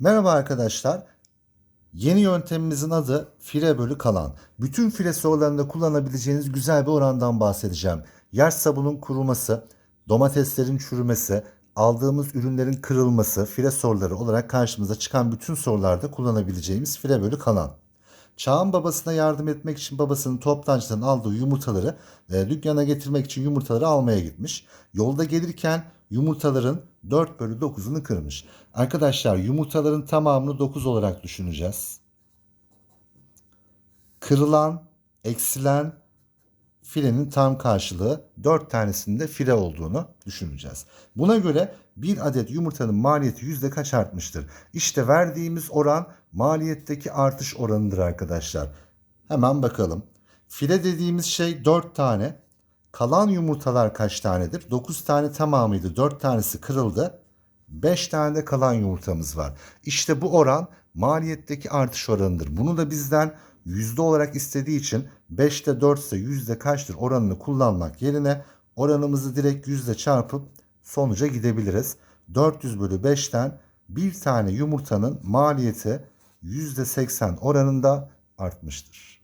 Merhaba arkadaşlar. Yeni yöntemimizin adı file bölü kalan. Bütün file sorularında kullanabileceğiniz güzel bir orandan bahsedeceğim. Yaş sabunun kuruması, domateslerin çürümesi, aldığımız ürünlerin kırılması file soruları olarak karşımıza çıkan bütün sorularda kullanabileceğimiz file bölü kalan. Çağan babasına yardım etmek için babasının toptancıdan aldığı yumurtaları e, dükkana getirmek için yumurtaları almaya gitmiş. Yolda gelirken yumurtaların 4 bölü 9'unu kırmış. Arkadaşlar yumurtaların tamamını 9 olarak düşüneceğiz. Kırılan, eksilen filenin tam karşılığı 4 tanesinde file olduğunu düşüneceğiz. Buna göre bir adet yumurtanın maliyeti yüzde kaç artmıştır? İşte verdiğimiz oran maliyetteki artış oranıdır arkadaşlar. Hemen bakalım. File dediğimiz şey 4 tane. Kalan yumurtalar kaç tanedir? 9 tane tamamıydı. 4 tanesi kırıldı. 5 tane de kalan yumurtamız var. İşte bu oran maliyetteki artış oranıdır. Bunu da bizden yüzde olarak istediği için 5'te 4 ise yüzde kaçtır oranını kullanmak yerine oranımızı direkt yüzde çarpıp sonuca gidebiliriz. 400 bölü 5'ten bir tane yumurtanın maliyeti yüzde 80 oranında artmıştır.